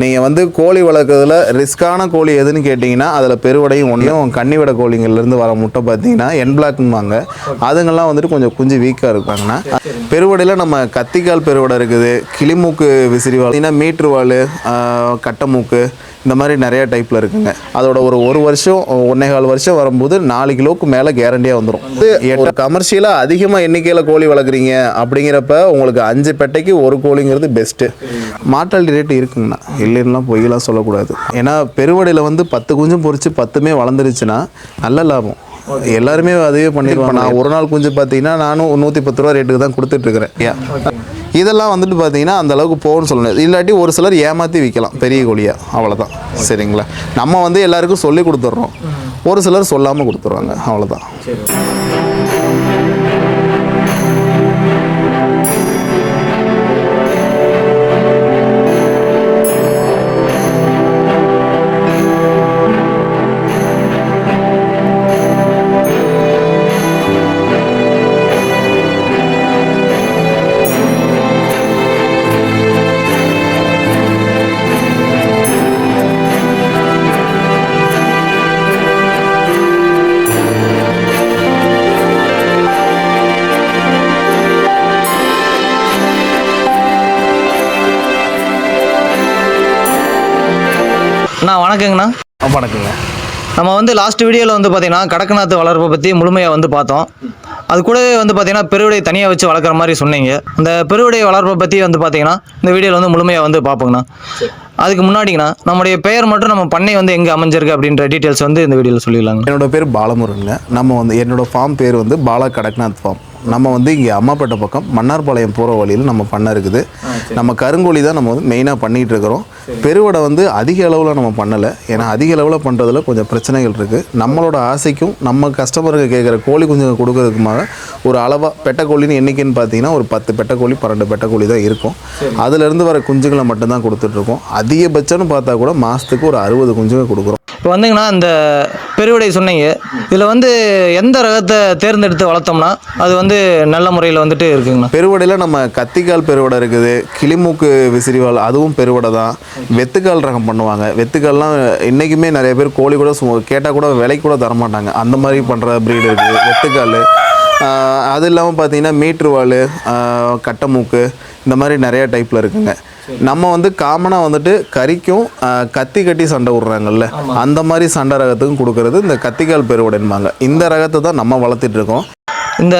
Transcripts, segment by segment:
நீங்கள் வந்து கோழி வளர்க்குறதுல ரிஸ்க்கான கோழி எதுன்னு கேட்டிங்கன்னா அதில் பெருவடையும் ஒன்றையும் கன்னிவிட கோழிங்கள்லேருந்து வர முட்டை பார்த்தீங்கன்னா என் பிளாக்னுவாங்க அதுங்கெல்லாம் வந்துட்டு கொஞ்சம் குஞ்சு வீக்காக இருப்பாங்கன்னா பெருவடையில் நம்ம கத்திக்கால் பெருவடை இருக்குது. கிளிமூக்கு விசிறி வாழ் பார்த்தீங்கன்னா மீட்ரு வால் கட்டை மூக்கு இந்த மாதிரி நிறைய டைப்பில் இருக்குங்க. அதோட ஒரு ஒரு வருஷம் ஒன்றே கால் வருஷம் வரும்போது நாலு கிலோவுக்கு மேலே கேரண்டியாக வந்துடும் இது கமர்ஷியலாக அதிகமாக எண்ணிக்கையில் கோழி வளர்க்குறீங்க அப்படிங்கிறப்ப உங்களுக்கு அஞ்சு பெட்டைக்கு ஒரு கோழிங்கிறது பெஸ்ட்டு மார்ட்டாலிட்டி ரேட் இருக்குங்கண்ணா. இல்லைன்னா பொய்யெல்லாம் சொல்லக்கூடாது. ஏன்னா பெருவடையில் வந்து பத்து குஞ்சும் பொரிச்சு பத்துமே வளர்ந்துருச்சுன்னா நல்ல லாபம். எல்லாருமே அதுவே பண்ணிருப்பாங்க நான் ஒரு நாள் குஞ்சு பார்த்தீங்கன்னா நானும் நூற்றி பத்து ரூபா ரேட்டுக்கு தான் கொடுத்துட்ருக்குறேன் இதெல்லாம் வந்துட்டு பார்த்தீங்கன்னா அந்த அளவுக்கு போகும்னு சொல்லணும் இல்லாட்டி ஒரு சிலர் ஏமாற்றி விற்கலாம் பெரிய கோழியாக அவ்வளோதான் சரிங்களா? நம்ம வந்து எல்லாருக்கும் சொல்லி கொடுத்துட்றோம். ஒரு சிலர் சொல்லாமல் கொடுத்துருவாங்க அவ்வளோதான் வணக்கங்கண்ணா. வணக்கங்க. நம்ம வந்து லாஸ்ட் வீடியோவில் வந்து பார்த்தீங்கன்னா கடக்கநாத்து வளர்ப்பை பற்றி முழுமையாக வந்து பார்த்தோம். அது கூடவே வந்து பார்த்தீங்கன்னா பெருவிடை தனியாக வச்சு வளர்க்குற மாதிரி சொன்னீங்க. அந்த பெருவிடை வளர்ப்பை பற்றி வந்து பார்த்தீங்கன்னா இந்த வீடியோவில் வந்து முழுமையாக வந்து பார்ப்போங்கண்ணா. அதுக்கு முன்னாடிங்கண்ணா நம்முடைய பெயர் மட்டும் நம்ம பண்ணை வந்து எங்கே அமைஞ்சிருக்கு அப்படின்ற டீட்டெயில்ஸ் வந்து இந்த வீடியோவில் சொல்லிடலாங்க என்னோட பேர் பாலமுருகங்க. நம்ம வந்து என்னோட ஃபார்ம் பேர் வந்து பாலா கடக்நாத் ஃபார்ம் நம்ம வந்து இங்கே அம்மாப்பேட்டை பக்கம் மன்னார்பாளையம் போகிற வழியில் நம்ம பண்ண இருக்குது. நம்ம கருங்கோழி தான் நம்ம வந்து மெயினாக பண்ணிகிட்டு இருக்கிறோம். பெருவடை வந்து அதிக அளவில் நம்ம பண்ணலை. ஏன்னா அதிக அளவில் பண்ணுறதுல கொஞ்சம் பிரச்சனைகள் இருக்குது நம்மளோட ஆசைக்கும் நம்ம கஸ்டமருக்கு கேட்குற கோழி குஞ்சுங்க கொடுக்கறதுக்குமாக ஒரு அளவாக பெட்டைக்கோழின்னு எண்ணிக்கைன்னு பார்த்தீங்கன்னா ஒரு பத்து பெட்டைக்கோழி பன்னெண்டு பெட்டைக்கோழி தான் இருக்கும். அதுலேருந்து வர குஞ்சுகளை மட்டும்தான் கொடுத்துட்ருக்கோம் அதிகபட்சம்னு பார்த்தா கூட மாதத்துக்கு ஒரு அறுபது குஞ்சுங்க கொடுக்குறோம். இப்போ வந்துங்கண்ணா இந்த பெருவிடை சொன்னீங்க. இதில் வந்து எந்த ரகத்தை தேர்ந்தெடுத்து வளர்த்தோம்னா அது வந்து நல்ல முறையில் வந்துட்டு இருக்குங்கண்ணா பெருவடையில் நம்ம கத்திக்கால் பெருவடை இருக்குது கிளிமூக்கு விசிறிவால் அதுவும் பெருவடை தான் வெத்துக்கால் ரகம் பண்ணுவாங்க. வெத்துக்கால்லாம் இன்றைக்குமே நிறைய பேர் கோழி கூட கேட்டால் கூட விலைக்கு கூட தரமாட்டாங்க. அந்த மாதிரி பண்ணுற ப்ரீடு இருக்குது வெத்துக்கால் அது இல்லாமல் பார்த்தீங்கன்னா மீட்ரு வால் கட்டை மூக்கு இந்த மாதிரி நிறைய டைப்பில் இருக்குங்க. நம்ம வந்து காமனாக வந்துட்டு கறிக்கும் கத்தி கட்டி சண்டை விட்றாங்கல்ல. அந்த மாதிரி சண்டை ரகத்துக்கும் கொடுக்கறது இந்த கத்திக்கால் பெருவடைன்பாங்க. இந்த ரகத்தை தான் நம்ம வளர்த்திட்டு இருக்கோம். இந்த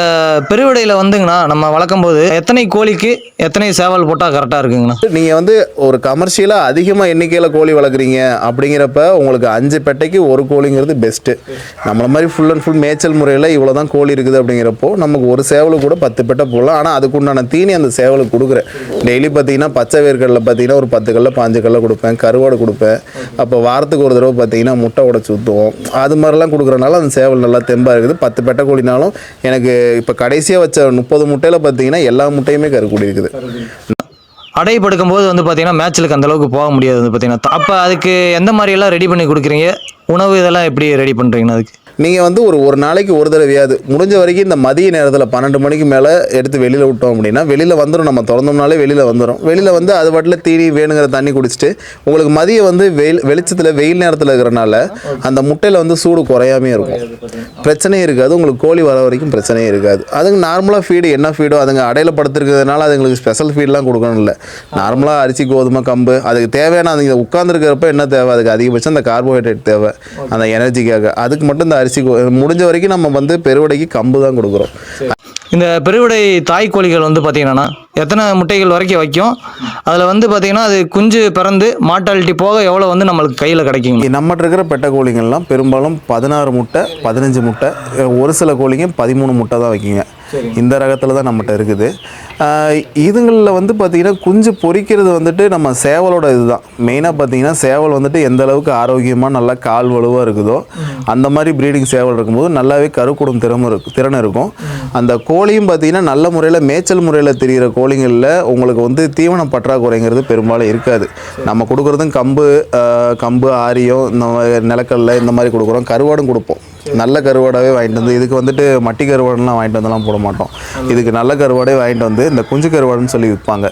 பெருவிடையில் வந்துங்கண்ணா நம்ம வளர்க்கும் போது எத்தனை கோழிக்கு எத்தனை சேவல் போட்டால் கரெக்டாக இருக்குங்கண்ணா? நீங்கள் வந்து ஒரு கமர்ஷியலாக அதிகமாக எண்ணிக்கையில் கோழி வளர்க்குறீங்க அப்படிங்கிறப்ப உங்களுக்கு அஞ்சு பெட்டைக்கு ஒரு கோழிங்கிறது பெஸ்ட்டு நம்மளை மாதிரி ஃபுல் அண்ட் ஃபுல் மேய்ச்சல் முறையில் இவ்வளோ தான் கோழி இருக்குது அப்படிங்கிறப்போ நமக்கு ஒரு சேவலு கூட பத்து பெட்டை போடலாம். ஆனால் அதுக்குண்டான தீனி அந்த சேவலுக்கு கொடுக்குறேன். டெய்லி பார்த்தீங்கன்னா பச்சை வேர்க்கடலை பார்த்தீங்கன்னா ஒரு பத்து கல்ல பாஞ்சு கல்ல கொடுப்பேன். கருவாடு கொடுப்பேன். அப்போ வாரத்துக்கு ஒரு தடவை பார்த்தீங்கன்னா முட்டை உடச்சி ஊற்றுவோம் அது மாதிரிலாம் கொடுக்குறனால அந்த சேவல் நல்லா தெம்பாக இருக்குது. பத்து பெட்டை கோழினாலும் எனக்கு இப்போ கடைசியாக வச்ச முப்பது முட்டையில் பார்த்தீங்கன்னா எல்லா முட்டையுமே கருக்கூடி இருக்குது அடை படுக்கும்போது வந்து பார்த்தீங்கன்னா மேட்ச்சுக்கு அந்தளவுக்கு போக முடியாது வந்து பார்த்தீங்கன்னா அப்போ அதுக்கு எந்த மாதிரியெல்லாம் ரெடி பண்ணி கொடுக்குறீங்க? உணவு இதெல்லாம் எப்படி ரெடி பண்ணுறீங்கண்ணா அதுக்கு? நீங்கள் வந்து ஒரு ஒரு நாளைக்கு ஒரு தடவையாவது முடிஞ்ச வரைக்கும் இந்த மதிய நேரத்தில் பன்னெண்டு மணிக்கு மேலே எடுத்து வெளியில் விட்டோம் அப்படின்னா வெளியில் வந்துடும் நம்ம திறந்தோம்னாலே வெளியில் வந்துடும் வெளியில் வந்து அது பாட்டில் தீனி வேணுங்கிற தண்ணி குடிச்சிட்டு உங்களுக்கு மதியம் வந்து வெயில் வெளிச்சத்தில் வெயில் நேரத்தில் இருக்கிறனால அந்த முட்டையில் வந்து சூடு குறையாமே இருக்கும். பிரச்சனையே இருக்காது. உங்களுக்கு கோழி வர வரைக்கும் பிரச்சனையே இருக்காது. அதுங்க நார்மலாக ஃபீடு என்ன ஃபீடோ அதுங்க அடையில் படுத்துருக்கிறதுனால அதுங்களுக்கு ஸ்பெஷல் ஃபீட்லாம் கொடுக்கணும் இல்லை. நார்மலாக அரிசி கோதுமை கம்பு அதுக்கு தேவையான அதுங்க உட்காந்துருக்கிறப்ப என்ன தேவை? அதுக்கு அதிகபட்சம் அந்த கார்போஹைட்ரேட் தேவை. அந்த எனர்ஜிக்காக அதுக்கு மட்டும் இந்த அரிசி முடிஞ்ச வரைக்கும் நம்ம வந்து பெருவடைக்கு கம்பு தான் கொடுக்குறோம். இந்த பெருவிடை தாய் கோழிகள் வந்து பார்த்தீங்கன்னா எத்தனை முட்டைகள் வரைக்கும் வைக்கும்? அதில் வந்து பார்த்தீங்கன்னா அது குஞ்சு பிறந்து மார்ட்டாலிட்டி போக எவ்வளோ வந்து நம்மளுக்கு கையில் கிடைக்குங்க? நம்மகிட்ட இருக்கிற பெட்டை கோழிங்கள்லாம் பெரும்பாலும் பதினாறு முட்டை பதினஞ்சு முட்டை ஒரு சில கோழிங்க பதிமூணு முட்டை தான் வைக்கிங்க. இந்த ரகத்தில் தான் நம்மகிட்ட இருக்குது. இதுங்களில் வந்து பார்த்திங்கன்னா குஞ்சு பொரிக்கிறது வந்துட்டு நம்ம சேவலோட இதுதான். மெயினாக பார்த்தீங்கன்னா சேவல் வந்துட்டு எந்த அளவுக்கு ஆரோக்கியமாக நல்லா கால் வலுவாக இருக்குதோ அந்த மாதிரி ப்ரீடிங் சேவல் இருக்கும்போது நல்லாவே கருக்கூடும் திறமை இருக்கும் திறன் இருக்கும். அந்த கோழியும் பார்த்தீங்கன்னா நல்ல முறையில் மேய்ச்சல் முறையில் தெரிகிற கோழி கோழிங்களில் உங்களுக்கு வந்து தீவன பற்றாக்குறைங்கிறது பெரும்பாலும் இருக்காது. நம்ம கொடுக்குறதும் கம்பு கம்பு ஆரியம் இந்த மாதிரி நிலக்கடலை இந்த மாதிரி கொடுக்குறோம். கருவாடும் கொடுப்போம். நல்ல கருவாடாகவே வாங்கிட்டு வந்து இதுக்கு வந்துட்டு மட்டி கருவாடுலாம் வாங்கிட்டு வந்துலாம் போட மாட்டோம் இதுக்கு நல்ல கருவாடே வாங்கிட்டு வந்து இந்த குஞ்சு கருவாடுன்னு சொல்லி விற்பாங்க.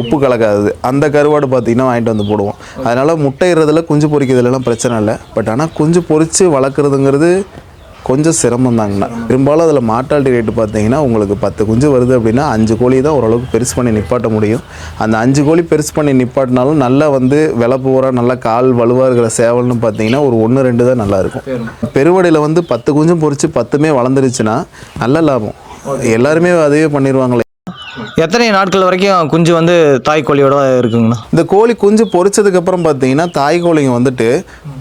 உப்பு கலக்காதது. அந்த கருவாடு பார்த்தீங்கன்னா வாங்கிட்டு வந்து போடுவோம். அதனால் முட்டையிறதுல குஞ்சு பொரிக்கிறதுலலாம் பிரச்சனை இல்லை. பட் ஆனால் குஞ்சு பொரித்து வளர்க்குறதுங்கிறது கொஞ்சம் சிரமம் தாங்கண்ணா பெரும்பாலும் அதில் மார்ட்டாலிட்டி ரேட்டு பார்த்தீங்கன்னா உங்களுக்கு பத்து குஞ்சு வருது அப்படின்னா அஞ்சு கோழி தான் ஓரளவுக்கு பெருசு பண்ணி நிப்பாட்ட முடியும். அந்த அஞ்சு கோழி பெருசு பண்ணி நிப்பாட்டினாலும் நல்லா வந்து விலை பூரா நல்லா கால் வலுவாக இருக்கிற சேவல்னு பார்த்தீங்கன்னா ஒரு ஒன்று ரெண்டு தான் நல்லா இருக்கும். பெருவடையில் வந்து பத்து குஞ்சும் பொரிச்சு பத்துமே வளர்ந்துருச்சுன்னா நல்ல லாபம். எல்லாருமே அதையே பண்ணிடுவாங்களே எத்தனை நாட்கள் வரைக்கும் குஞ்சு வந்து தாய் கோழியோட இருக்குங்கண்ணா? இந்த கோழி குஞ்சு பொரிச்சதுக்கு அப்புறம் பார்த்தீங்கன்னா தாய் கோழிங்க வந்துட்டு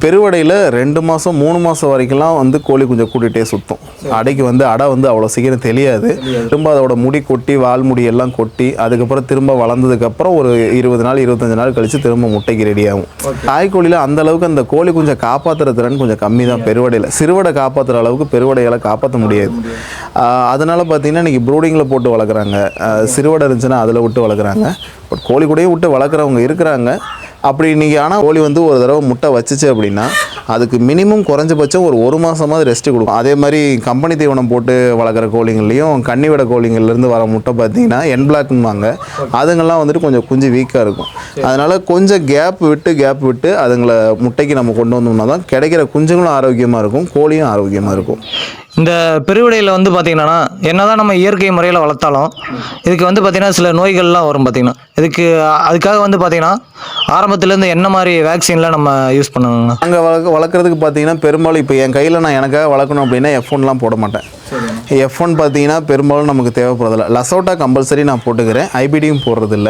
பெருவடையில் ரெண்டு மாதம் மூணு மாதம் வரைக்கும்லாம் வந்து கோழி குஞ்சை கூட்டிகிட்டே சுற்றும் அடைக்கு வந்து அடை வந்து அவ்வளோ சீக்கிரம் தெரியாது. திரும்ப அதோட முடி கொட்டி வால் முடி எல்லாம் கொட்டி அதுக்கப்புறம் திரும்ப வளர்ந்ததுக்கப்புறம் ஒரு இருபது நாள் இருபத்தஞ்சு நாள் கழித்து திரும்ப முட்டைக்கு ரெடி ஆகும். தாய் கோழியில் அந்த அளவுக்கு அந்த கோழி குஞ்சை காப்பாற்றுற திறன் கொஞ்சம் கம்மி தான் பெருவடையில். சிறுவடை காப்பாற்றுற அளவுக்கு பெருவடையால் காப்பாற்ற முடியாது. அதனால பார்த்தீங்கன்னா இன்றைக்கி ப்ரூடிங்கில் போட்டு வளர்க்குறாங்க. சிறுவடை இருந்துச்சுன்னா அதில் விட்டு வளர்க்குறாங்க. பட் கோழி கூடயே விட்டு வளர்க்குறவங்க இருக்கிறாங்க. அப்படி இன்றைக்கி ஆனால் கோழி வந்து ஒரு தடவை முட்டை வச்சுச்சு அப்படின்னா அதுக்கு மினிமம் குறைஞ்சபட்சம் ஒரு ஒரு மாதமாவது ரெஸ்ட் கொடுக்கும். அதே மாதிரி கம்பெனி தீவனம் போட்டு வளர்க்குற கோழிங்கள்லையும் கன்னிவிட கோழிங்கள்லேருந்து வர முட்டை பார்த்தீங்கன்னா என் பிளாக்னுவாங்க அதுங்கெல்லாம் வந்துட்டு கொஞ்சம் குஞ்சு வீக்காக இருக்கும். அதனால் கொஞ்சம் கேப் விட்டு கேப் விட்டு அதுங்களை முட்டைக்கு நம்ம கொண்டு வந்தோம்னா தான் கிடைக்கிற குஞ்சுங்களும் ஆரோக்கியமாக இருக்கும் கோழியும் ஆரோக்கியமாக இருக்கும். இந்த பெருவிடையில் வந்து பார்த்திங்கன்னா என்ன தான் நம்ம இயற்கை முறையில் வளர்த்தாலும் இதுக்கு வந்து பார்த்திங்கன்னா சில நோய்கள்லாம் வரும் பார்த்திங்கன்னா. இதுக்கு அதுக்காக வந்து பார்த்தீங்கன்னா ஆரம்பத்துலேருந்து என்ன மாதிரி வேக்சின்லாம் நம்ம யூஸ் பண்ணணுங்கண்ணா அங்கே வளர்க்க வளர்க்குறதுக்கு பார்த்தீங்கன்னா பெரும்பாலும் இப்போ என் கையில் நான் எனக்காக வளர்க்கணும் அப்படின்னா எஃப் ஒன்லாம் போட மாட்டேன். எஃப் ஒன் பார்த்தீங்கன்னா பெரும்பாலும் நமக்கு தேவைப்படுறதில்ல. லசோட்டா கம்பல்சரி நான் போட்டுக்கிறேன். ஐபிடியும் போடுறதில்ல.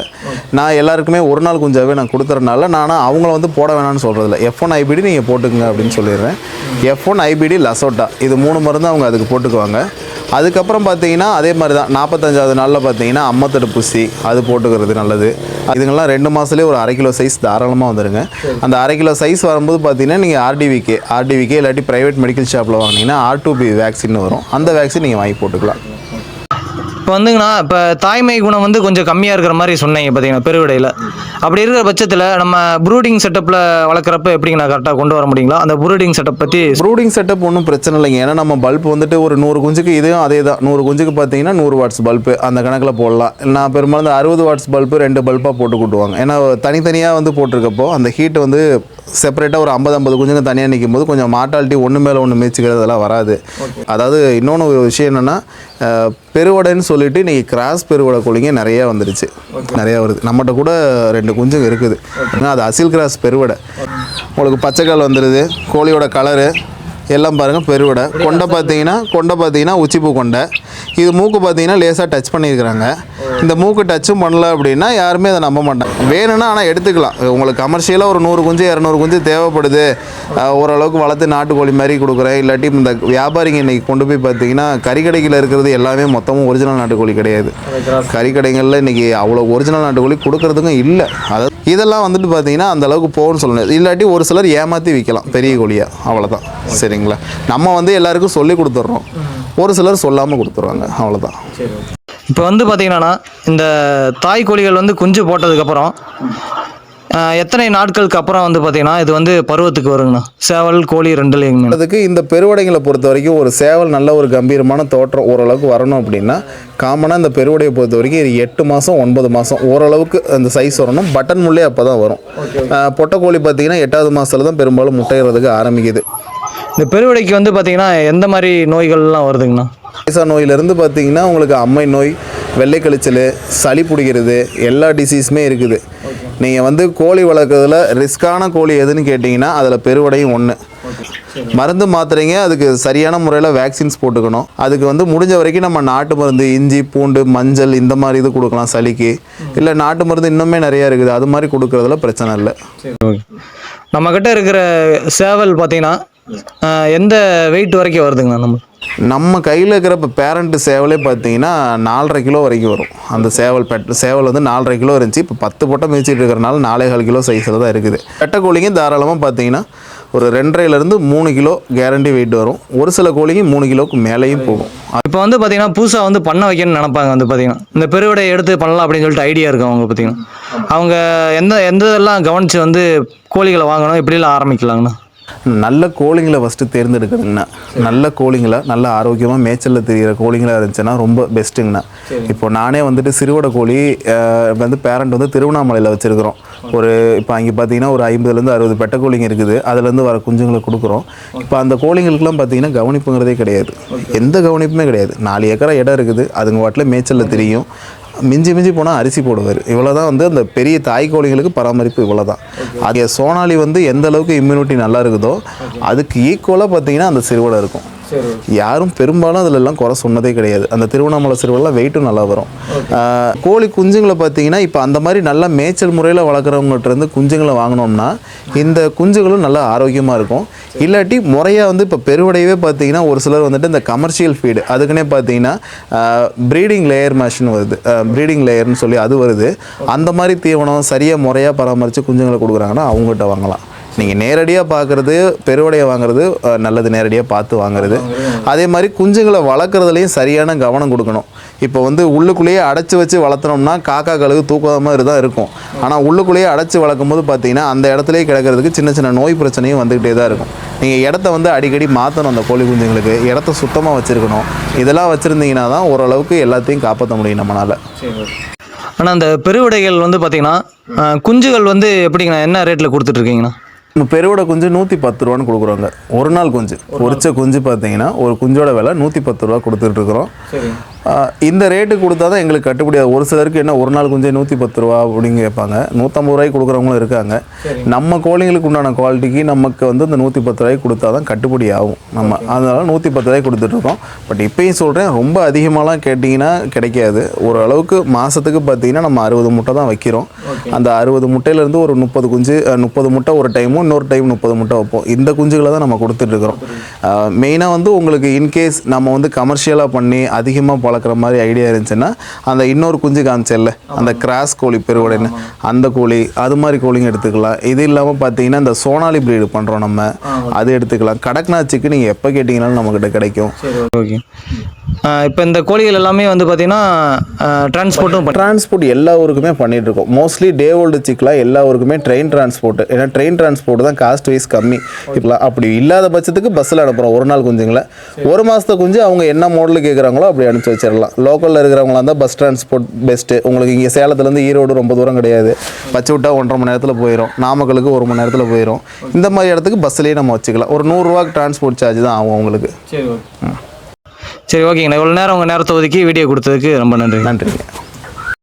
நான் எல்லாருக்குமே ஒரு நாள் குஞ்சாவே நான் கொடுத்துறனால நான் அவங்கள வந்து போட வேணாம்னு சொல்கிறதில்ல எஃப் ஒன் ஐபிடி நீங்கள் போட்டுக்குங்க அப்படின்னு சொல்லிடுறேன். எஃப் ஒன் ஐபிடி லசோட்டா இது மூணு மருந்து அவங்க அதுக்கு போட்டுக்குவாங்க. அதுக்கப்புறம் பார்த்தீங்கன்னா அதே மாதிரி தான் நாற்பத்தஞ்சாவது நாளில் பார்த்தீங்கன்னா அம்மை தடுப்பூசி அது போட்டுக்கிறது நல்லது. இதுங்கெல்லாம் ரெண்டு மாதத்துலேயே ஒரு அரை கிலோ சைஸ் தாராளமாக வந்துடுங்க அந்த அரை கிலோ சைஸ் வரும்போது பார்த்தீங்கன்னா நீங்கள் ஆர்டிவிகே ஆர்டிவிகே இல்லாட்டி ப்ரைவேட் மெடிக்கல் ஷாப்பில் வாங்கினீங்கன்னா ஆர் டூ பி வேக்சின் வரும். அந்த வேக்சின் நீங்கள் வாங்கி போட்டுக்கலாம். இப்போ வந்துங்கண்ணா இப்போ தாய்மை குணம் வந்து கொஞ்சம் கம்மியாக இருக்கிற மாதிரி சொன்னீங்க பார்த்தீங்கன்னா பெருவிடையில். அப்படி இருக்கிற பட்சத்தில் நம்ம ப்ரூடிங் செட்டப்பில் வளர்க்குறப்ப எப்படிங்கண்ணா கரெக்டாக கொண்டு வர முடியுங்களா? அந்த ப்ரூடிங் செட்டப் பற்றி ப்ரூடிங் செட்டப் ஒன்றும் பிரச்சனை இல்லைங்க. ஏன்னா நம்ம பல்ப் வந்துட்டு ஒரு நூறு குஞ்சுக்கு இதுவும் அதே தான் நூறு குஞ்சுக்கு பார்த்தீங்கன்னா நூறு வாட்ஸ் பல்பு அந்த கணக்கில் போடலாம். நான் பெரும்பாலும் இந்த அறுபது வாட்ஸ் பல்பு ரெண்டு பல்பாக போட்டு கூட்டுவாங்க. ஏன்னா தனித்தனியாக வந்து போட்டிருக்கப்போ அந்த ஹீட் வந்து செப்பரேட்டாக ஒரு ஐம்பது ஐம்பது குஞ்சுங்க தனியாக நிற்கும் போது கொஞ்சம் மார்ட்டாலிட்டி ஒன்று மேலே ஒன்று மேய்ச்சிக்கிறது அதெல்லாம் வராது அதாவது இன்னொன்று ஒரு விஷயம் என்னென்னா பெருவடைன்னு சொல்லிட்டு இன்றைக்கி கிராஸ் பெருவடை கோழிங்க நிறைய வந்துருச்சு. நிறையா வருது. நம்மகிட்ட கூட ரெண்டு குஞ்சுங்க இருக்குது. அது அசில் கிராஸ் பெருவடை. உங்களுக்கு பச்சைக்கால் வந்துடுது கோழியோட கலரு எல்லாம் பாருங்கள் பெருவடை கொண்டை பார்த்தீங்கன்னா கொண்டை பார்த்தீங்கன்னா உச்சிப்பூ கொண்டை. இது மூக்கு பார்த்தீங்கன்னா லேசாக டச் பண்ணியிருக்கிறாங்க. இந்த மூக்கு டச்சும் பண்ணல அப்படின்னா யாருமே அதை நம்ப மாட்டாங்க வேணும்னா ஆனால் எடுத்துக்கலாம். உங்களுக்கு கமர்ஷியலாக ஒரு நூறு குஞ்சு இரநூறு குஞ்சு தேவைப்படுது. ஓரளவுக்கு வளர்த்து நாட்டுக்கோழி மாதிரி கொடுக்குறேன். இல்லாட்டி இந்த வியாபாரிங்க இன்னைக்கு கொண்டு போய் பார்த்தீங்கன்னா கறிக்கடைகளில் இருக்கிறது எல்லாமே மொத்தமும் ஒரிஜினல் நாட்டுக்கோழி கிடையாது. கறிக்கடைகளில் இன்னைக்கு அவ்வளோ ஒரிஜினல் நாட்டுக்கோழி கொடுக்கறதுக்கும் இல்லை. அதாவது இதெல்லாம் வந்துட்டு பார்த்தீங்கன்னா அந்தளவுக்கு அளவுக்கு போகணும்னு சொல்லணும். இல்லாட்டி ஒரு சிலர் ஏமாற்றி விற்கலாம் பெரிய கோழியாக அவ்வளோதான் சரிங்களா? நம்ம வந்து எல்லாருக்கும் சொல்லி கொடுத்துட்றோம் ஒரு சிலர் சொல்லாமல் கொடுத்துருவாங்க. அவ்வளோதான் இப்போ வந்து பார்த்தீங்கன்னா இந்த தாய் கோழிகள் வந்து குஞ்சு போட்டதுக்கப்புறம் எத்தனை நாட்களுக்கு அப்புறம் வந்து பார்த்தீங்கன்னா இது வந்து பருவத்துக்கு வருங்கண்ணா? சேவல் கோழி ரெண்டுலேயுமே அதுக்கு இந்த பெருவடைகளை பொறுத்த வரைக்கும் ஒரு சேவல் நல்ல ஒரு கம்பீரமான தோற்றம் ஓரளவுக்கு வரணும் அப்படின்னா காமனாக இந்த பெருவடையை பொறுத்த வரைக்கும் இது எட்டு மாதம் ஒன்பது மாதம் ஓரளவுக்கு அந்த சைஸ் வரணும். பட்டன் முள்ளே அப்போ தான் வரும் பொட்டைக்கோழி பார்த்தீங்கன்னா எட்டாவது மாதத்துல தான் பெரும்பாலும் முட்டையிறதுக்கு ஆரம்பிக்குது. இந்த பெருவிடைக்கு வந்து பார்த்தீங்கன்னா எந்த மாதிரி நோய்கள்லாம் வருதுங்கண்ணா? லேசா நோயிலிருந்து பார்த்தீங்கன்னா உங்களுக்கு அம்மை நோய் வெள்ளை கழிச்சல் சளி பிடிக்கிறது எல்லா டிசீஸுமே இருக்குது. நீங்கள் வந்து கோழி வளர்க்குறதுல ரிஸ்க்கான கோழி எதுன்னு கேட்டிங்கன்னா அதில் பெருவடையும் ஒன்று மருந்து மாத்திரைங்க அதுக்கு சரியான முறையில் வேக்சின்ஸ் போட்டுக்கணும். அதுக்கு வந்து முடிஞ்ச வரைக்கும் நம்ம நாட்டு மருந்து இஞ்சி பூண்டு மஞ்சள் இந்த மாதிரி இது கொடுக்கலாம் சளிக்கு. இல்லை நாட்டு மருந்து இன்னுமே நிறையா இருக்குது அது மாதிரி கொடுக்குறதுல பிரச்சனை இல்லை. நம்மக்கிட்ட இருக்கிற சேவல் பார்த்தீங்கன்னா எந்த வெயிட் வரைக்கும் வருதுங்கண்ணா நம்ம? நம்ம கையில் இருக்கிற இப்போ பேரண்ட் சேவலே பார்த்தீங்கன்னா நாலரை கிலோ வரைக்கும் வரும். அந்த சேவல் பெட் சேவல் வந்து நாலரை கிலோ இருந்துச்சு. இப்போ பத்து பொட்டை மேய்ச்சிட்டு இருக்கிறனால நாலே கால் கிலோ சைஸில் தான் இருக்குது. பெட்டை கோழிங்க தாராளமாக பார்த்தீங்கன்னா ஒரு ரெண்டரைலேருந்து மூணு கிலோ கேரண்டி வெயிட் வரும். ஒரு சில கோழிங்க மூணு கிலோவுக்கு மேலேயும் போகும். இப்போ வந்து பார்த்தீங்கன்னா புதுசாக வந்து பண்ண வைக்கணும்னு நினைப்பாங்க வந்து பார்த்தீங்கன்னா. இந்த பெருவிடை எடுத்து பண்ணலாம் அப்படின்னு சொல்லிட்டு ஐடியா இருக்கு அவங்க பார்த்தீங்கன்னா. அவங்க எந்த எந்த இதெல்லாம் கவனித்து வந்து கோழிகளை வாங்கணும் எப்படிலாம் ஆரம்பிக்கலாங்கண்ணா? நல்ல கோழிங்களை ஃபஸ்ட்டு தேர்ந்தெடுக்கணுங்கண்ணா. நல்ல கோழிங்களா நல்ல ஆரோக்கியமாக மேய்ச்சலில் தெரிகிற கோழிங்களா இருந்துச்சுன்னா ரொம்ப பெஸ்ட்டுங்கண்ணா இப்போ நானே வந்துட்டு சிறுவடை கோழி அஹ், வந்து பேரண்ட் வந்து திருவண்ணாமலையில் வச்சுருக்கிறோம். ஒரு இப்போ அங்கே பார்த்தீங்கன்னா ஒரு ஐம்பதுலேருந்து அறுபது பெட்டை கோழிங்க இருக்குது. அதுலேருந்து வர குஞ்சுங்களை கொடுக்குறோம். இப்போ அந்த கோழிங்களுக்குலாம் பார்த்தீங்கன்னா கவனிப்புங்கிறதே கிடையாது. எந்த கவனிப்புமே கிடையாது. நாலு ஏக்கரா இடம் இருக்குது. அதுங்க வாட்டில் மேய்ச்சலில் தெரியும். மிஞ்சி மிஞ்சி போனால் அரிசி போடுவார். இவ்வளோ தான் வந்து அந்த பெரிய தாய் கோழிகளுக்கு பராமரிப்பு இவ்வளோ தான் அது சோனாலி வந்து எந்த அளவுக்கு இம்யூனிட்டி நல்லா இருக்குதோ அதுக்கு ஈக்குவலாக பார்த்தீங்கன்னா அந்த சிறுவடை இருக்கும். யாரும் பெரும்பாலும் அதுல எல்லாம் குறை சொன்னதே கிடையாது. அந்த திருவண்ணாமலை சிறுவெல்லாம் வெயிட்டும் நல்லா வரும். கோழி குஞ்சுங்களை பார்த்தீங்கன்னா இப்போ அந்த மாதிரி நல்லா மேய்ச்சல் முறையில் வளர்க்குறவங்ககிட்ட இருந்து குஞ்சுங்களை வாங்கினோம்னா இந்த குஞ்சுகளும் நல்லா ஆரோக்கியமாக இருக்கும். இல்லாட்டி முறையாக வந்து இப்போ பெருவடையவே பார்த்தீங்கன்னா ஒரு சிலர் வந்துட்டு இந்த கமர்ஷியல் ஃபீடு அதுக்குன்னே பார்த்தீங்கன்னா ப்ரீடிங் லேயர் மேஷின் வருது. ப்ரீடிங் லேயர்னு சொல்லி அது வருது. அந்த மாதிரி தீவனம் சரியாக முறையாக பராமரித்து குஞ்சுங்களை கொடுக்குறாங்கன்னா அவங்ககிட்ட வாங்கலாம். நீங்கள் நேரடியாக பார்க்குறது பெருவடையை வாங்குறது நல்லது நேரடியாக பார்த்து வாங்குறது. அதே மாதிரி குஞ்சுங்களை வளர்க்குறதுலையும் சரியான கவனம் கொடுக்கணும். இப்போ வந்து உள்ளுக்குள்ளேயே அடைச்சி வச்சு வளர்த்துனோம்னா காக்கா கழுகு தூக்காத மாதிரி தான் இருக்கும். ஆனால் உள்ளுக்குள்ளேயே அடைச்சி வளர்க்கும் போது பார்த்தீங்கன்னா அந்த இடத்துலையே கிடக்கிறதுக்கு சின்ன சின்ன நோய் பிரச்சனையும் வந்துக்கிட்டே தான் இருக்கும். நீங்கள் இடத்த வந்து அடிக்கடி மாற்றணும் அந்த கோழி குஞ்சுங்களுக்கு. இடத்த சுத்தமாக வச்சுருக்கணும். இதெல்லாம் வச்சுருந்தீங்கன்னா தான் ஓரளவுக்கு எல்லாத்தையும் காப்பாற்ற முடியும் நம்மளால். ஆனால் அந்த பெருவிடைகள் வந்து பார்த்தீங்கன்னா குஞ்சுகள் வந்து எப்படிங்கண்ணா என்ன ரேட்டில் கொடுத்துட்ருக்கீங்கண்ணா பெருவோட குஞ்சு நூற்றி பத்து ரூபான்னு கொடுக்குறோங்க. ஒரு நாள் குஞ்சு. பொரிச்ச குஞ்சு பார்த்தீங்கன்னா ஒரு குஞ்சோட விலை நூற்றி பத்து ரூபா கொடுத்துட்ருக்குறோம் இந்த ரேட்டு கொடுத்தா தான் எங்களுக்கு கட்டுப்படியாது ஒரு சிலருக்கு என்ன ஒரு நாள் குஞ்சே நூற்றி பத்து ரூபா அப்படின்னு கேட்பாங்க. நூற்றம்பது ரூபாய்க்கு கொடுக்குறவங்களும் இருக்காங்க. நம்ம கோழிங்களுக்கு உண்டான குவாலிட்டிக்கு நமக்கு வந்து இந்த நூற்றி பத்து ரூபாய்க்கு கொடுத்தா தான் கட்டுப்படி ஆகும். நம்ம அதனால நூற்றி பத்து ரூபாய்க்கு கொடுத்துட்ருக்கோம். பட் இப்பயும் சொல்கிறேன் ரொம்ப அதிகமாகலாம் கேட்டிங்கன்னா கிடைக்காது. ஓரளவுக்கு மாதத்துக்கு பார்த்தீங்கன்னா நம்ம அறுபது முட்டை தான் வைக்கிறோம். அந்த அறுபது முட்டையிலேருந்து ஒரு முப்பது குஞ்சு முப்பது முட்டை ஒரு டைமும் இன்னொரு டைம் முப்பது முட்டை வைப்போம். இந்த குஞ்சுகளை தான் நம்ம கொடுத்துட்ருக்குறோம். மெயினாக வந்து உங்களுக்கு இன்கேஸ் நம்ம வந்து கமர்ஷியலாக பண்ணி அதிகமாக வளர்க்குற மாதிரி ஐடியா இருந்துச்சுன்னா அந்த இன்னொரு குஞ்சு காமிச்சல்ல அந்த கிராஸ் கோழி பெருவடைன்னு அந்த கோழி அது மாதிரி கோழிங்க எடுத்துக்கலாம். இது இல்லாமல் பார்த்தீங்கன்னா இந்த சோனாலி பிரீடு பண்ணுறோம் நம்ம. அது எடுத்துக்கலாம். கடக்நாச்சிக்கு நீங்கள் எப்போ கேட்டிங்கனாலும் நம்மக்கிட்ட கிடைக்கும். ஓகே. இப்போ இந்த கோழிகள் எல்லாமே வந்து பார்த்தீங்கன்னா டிரான்ஸ்போர்ட்டும் டிரான்ஸ்போர்ட் எல்லா ஊருக்குமே பண்ணிட்டு இருக்கோம். மோஸ்ட்லி டே ஓல்டு சிக்லாம் எல்லா ஊருக்குமே ட்ரெயின் டிரான்ஸ்போர்ட் ஏன்னா ட்ரெயின் டிரான்ஸ்போர்ட் தான் காஸ்ட் வைஸ் கம்மி. இப்போ அப்படி இல்லாத பட்சத்துக்கு பஸ்ஸில் அனுப்புகிறோம் ஒரு நாள் குஞ்சுங்களை. ஒரு மாதத்தை குஞ்சு அவங்க என்ன மாடல் கேட்குறாங்களோ அப்படி அனுப்பிச்சி வச்சிடலாம் லோக்கலில் இருக்கிறவங்களா இருந்தால் பஸ் டிரான்ஸ்போர்ட் பெஸ்ட்டு உங்களுக்கு இங்கே சேலத்துலேருந்து ஈரோடு ரொம்ப தூரம் கிடையாது. வச்சு விட்டா ஒன்றரை மணி நேரத்தில் போயிடும் நாமக்கலுக்கு ஒரு மணி நேரத்தில் போயிடும் இந்த மாதிரி இடத்துக்கு பஸ்ஸிலேயே நம்ம வச்சுக்கலாம். ஒரு நூறுரூவாக்கு டிரான்ஸ்போர்ட் சார்ஜ் தான் ஆகும் உங்களுக்கு. சரி ஓகேங்கண்ணா. இவ்வளோ நேரம் உங்கள் நேரத்தை ஒதுக்கி வீடியோ கொடுத்ததுக்கு ரொம்ப நன்றி. நன்றிங்க.